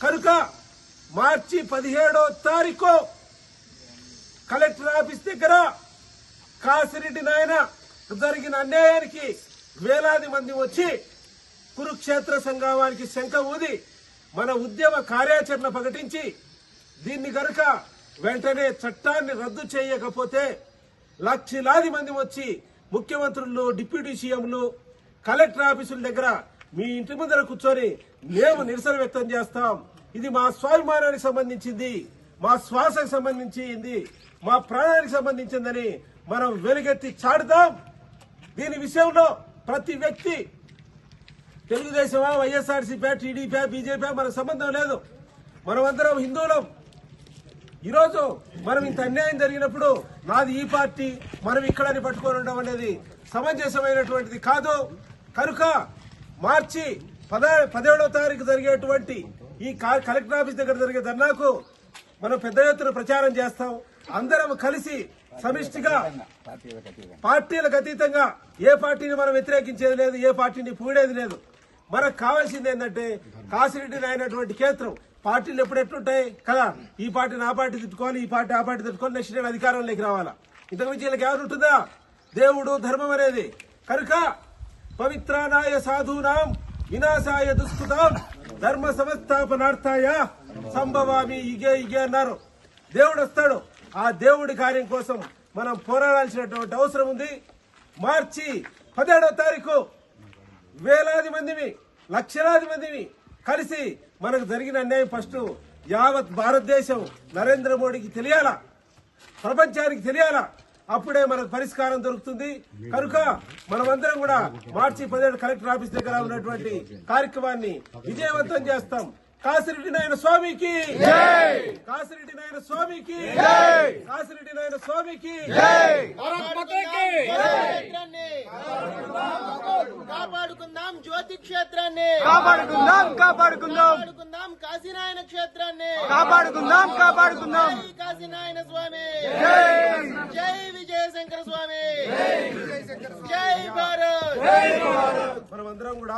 కనుక మార్చి పదిహేడో తారీఖు కలెక్టర్ ఆఫీస్ దగ్గర కాసిరెడ్డి నాయన జరిగిన అన్యాయానికి వేలాది మంది వచ్చి కురుక్షేత్ర సంగ్రామానికి శంఖ ఊది మన ఉద్యమ కార్యాచరణ ప్రకటించి దీన్ని గనుక వెంటనే చట్టాన్ని రద్దు చేయకపోతే లక్షలాది మంది వచ్చి ముఖ్యమంత్రులు డిప్యూటీ సీఎంలు కలెక్టర్ ఆఫీసుల దగ్గర మీ ఇంటి ముందర కూర్చొని మేము నిరసన వ్యక్తం చేస్తాం. ఇది మా స్వాభిమానానికి సంబంధించింది మా శ్వాసకు సంబంధించింది మా ప్రాణానికి సంబంధించిందని మనం వెలుగెత్తి చాడుతాం దీని విషయంలో ప్రతి వ్యక్తి తెలుగుదేశమా వైఎస్ఆర్సీపీ టీడీపీ బీజేపీ మన సంబంధం లేదు. మనమందరం హిందువులం. ఈరోజు మనం ఇంత అన్యాయం జరిగినప్పుడు నాది ఈ పార్టీ మనం ఇక్కడని పట్టుకొని ఉండడం అనేది సమంజసమైనటువంటిది కాదు. కనుక మార్చి పద పదిహేడవ తారీఖు జరిగేటువంటి ఈ కలెక్టర్ ఆఫీస్ దగ్గర జరిగే ధర్నాకు మనం పెద్ద ఎత్తున ప్రచారం చేస్తాం. అందరం కలిసి సమిష్టిగా పార్టీలకు అతీతంగా ఏ పార్టీని మనం వ్యతిరేకించేది లేదు ఏ పార్టీని పూడేది లేదు. మనకు కావాల్సింది ఏంటంటే కాసిరెడ్డి అయినటువంటి కేంద్రం పార్టీలు ఎప్పుడు ఎట్లుంటాయి? కదా ఈ పార్టీని ఆ పార్టీ తిట్టుకోవాలి ఈ పార్టీ ఆ పార్టీ తిట్టుకొని నెక్స్ట్ నేను అధికారంలోకి రావాలా? ఇంతకు మించి వీళ్ళకి ఎవరు ఉంటుందా? దేవుడు ధర్మం అనేది. కనుక పవిత్రానాయ సాధూనాం వినాశాయ దుష్కృతాం ధర్మ సంస్థాపనార్థాయ సంభవామి ఇగే ఇగే అన్నారు. దేవుడు వస్తాడు. ఆ దేవుడి కార్యం కోసం మనం పోరాడాల్సినటువంటి అవసరం ఉంది. మార్చి పదిహేడవ తారీఖు వేలాది మందిని లక్షలాది మందిని కలిసి మనకు జరిగిన అన్యాయం ఫస్ట్ యావత్ భారతదేశం నరేంద్ర మోడీకి తెలియాలా? ప్రపంచానికి తెలియాలా? అప్పుడే మనకు పరిష్కారం దొరుకుతుంది. కనుక మనమందరం కూడా మార్చి పదిహేడు కలెక్టర్ ఆఫీస్ దగ్గర ఉన్నటువంటి కార్యక్రమాన్ని విజయవంతం చేస్తాం. కాసిరెడ్డి నాయన స్వామికి! కాసిరెడ్డి నాయన స్వామికి! కాసిరెడ్డి నాయన స్వామికి! క్షేత్రాన్ని కాపాడుకుందాం జ్యోతి క్షేత్రాన్ని! కాపాడుకుందాం కాపాడుకుందాం! కాపాడుకుందాం కాశీనాయన క్షేత్రాన్ని! కాపాడుకుందాం కాపాడుకుందాం! జై కాశీనాయన స్వామి. జై విజయశంకర స్వామి. జై భారత్. మనమందరం కూడా